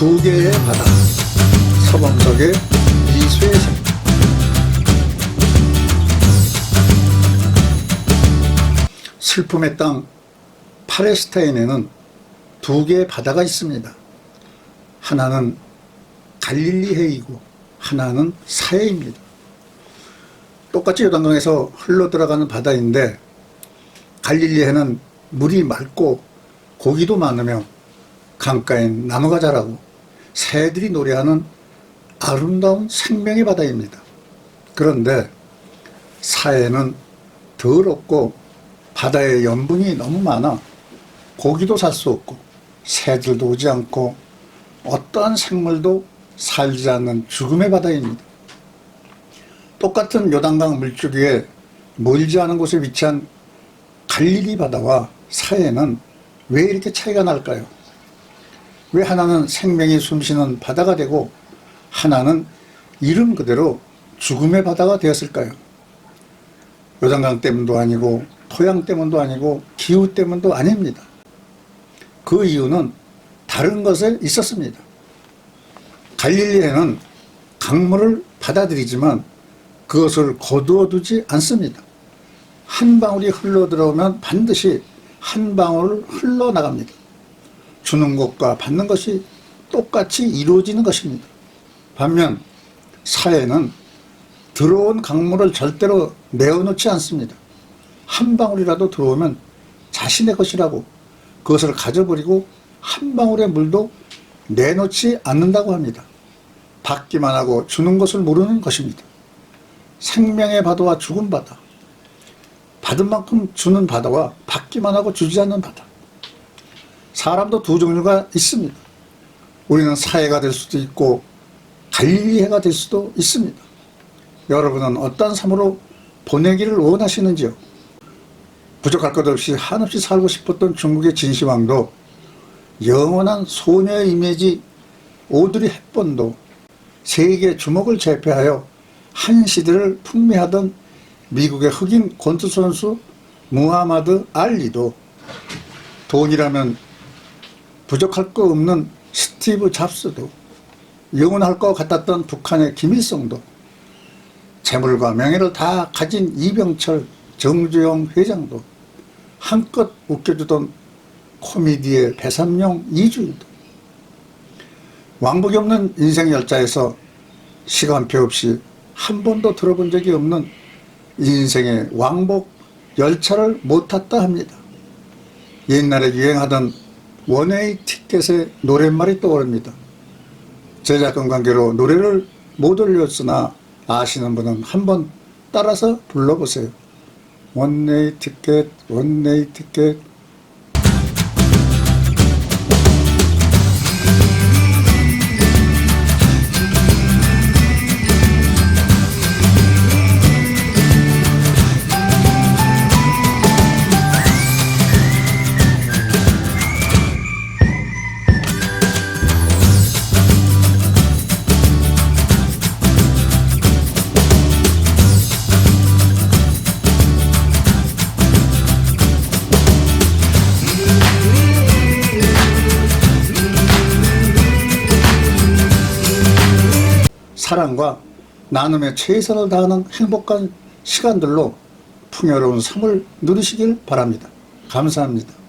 두 개의 바다 서범석의 미수의 생 슬픔의 땅 팔레스타인에는 두 개의 바다가 있습니다. 하나는 갈릴리해이고 하나는 사해입니다. 똑같이 요단강에서 흘러 들어가는 바다인데 갈릴리해는 물이 맑고 고기도 많으며 강가엔 나무가 자라고 새들이 노래하는 아름다운 생명의 바다입니다. 그런데 사해는 더럽고 바다에 염분이 너무 많아 고기도 살 수 없고 새들도 오지 않고 어떠한 생물도 살지 않는 죽음의 바다입니다. 똑같은 요단강 물줄기에 멀지 않은 곳에 위치한 갈릴리 바다와 사해는 왜 이렇게 차이가 날까요? 왜 하나는 생명이 숨쉬는 바다가 되고 하나는 이름 그대로 죽음의 바다가 되었을까요? 요단강 때문도 아니고 토양 때문도 아니고 기후 때문도 아닙니다. 그 이유는 다른 것에 있었습니다. 갈릴리에는 강물을 받아들이지만 그것을 거두어 두지 않습니다. 한 방울이 흘러 들어오면 반드시 한 방울 흘러나갑니다. 주는 것과 받는 것이 똑같이 이루어지는 것입니다. 반면 사회는 들어온 강물을 절대로 내어놓지 않습니다. 한 방울이라도 들어오면 자신의 것이라고 그것을 가져버리고 한 방울의 물도 내놓지 않는다고 합니다. 받기만 하고 주는 것을 모르는 것입니다. 생명의 바다와 죽은 바다. 받은 만큼 주는 바다와 받기만 하고 주지 않는 바다. 사람도 두 종류가 있습니다. 우리는 사회가 될 수도 있고 갈리해가 될 수도 있습니다. 여러분은 어떤 삶으로 보내기를 원하시는지요? 부족할 것 없이 한없이 살고 싶었던 중국의 진시황도 영원한 소녀의 이미지 오드리 헵번도 세계 주목을 제패하여 한 시대를 풍미하던 미국의 흑인 권투 선수 무하마드 알리도 돈이라면 부족할 거 없는 스티브 잡스도 영원할 것 같았던 북한의 김일성도 재물과 명예를 다 가진 이병철 정주영 회장도 한껏 웃겨주던 코미디의 배삼룡 이주일도 왕복이 없는 인생 열차에서 시간표 없이 한 번도 들어본 적이 없는 인생의 왕복 열차를 못 탔다 합니다. 옛날에 유행하던 원웨이 티켓의 노랫말이 떠오릅니다. 제작권 관계로 노래를 못 올렸으나 아시는 분은 한번 따라서 불러보세요. 원웨이 티켓, 원웨이 티켓. 사랑과 나눔에 최선을 다하는 행복한 시간들로 풍요로운 삶을 누리시길 바랍니다. 감사합니다.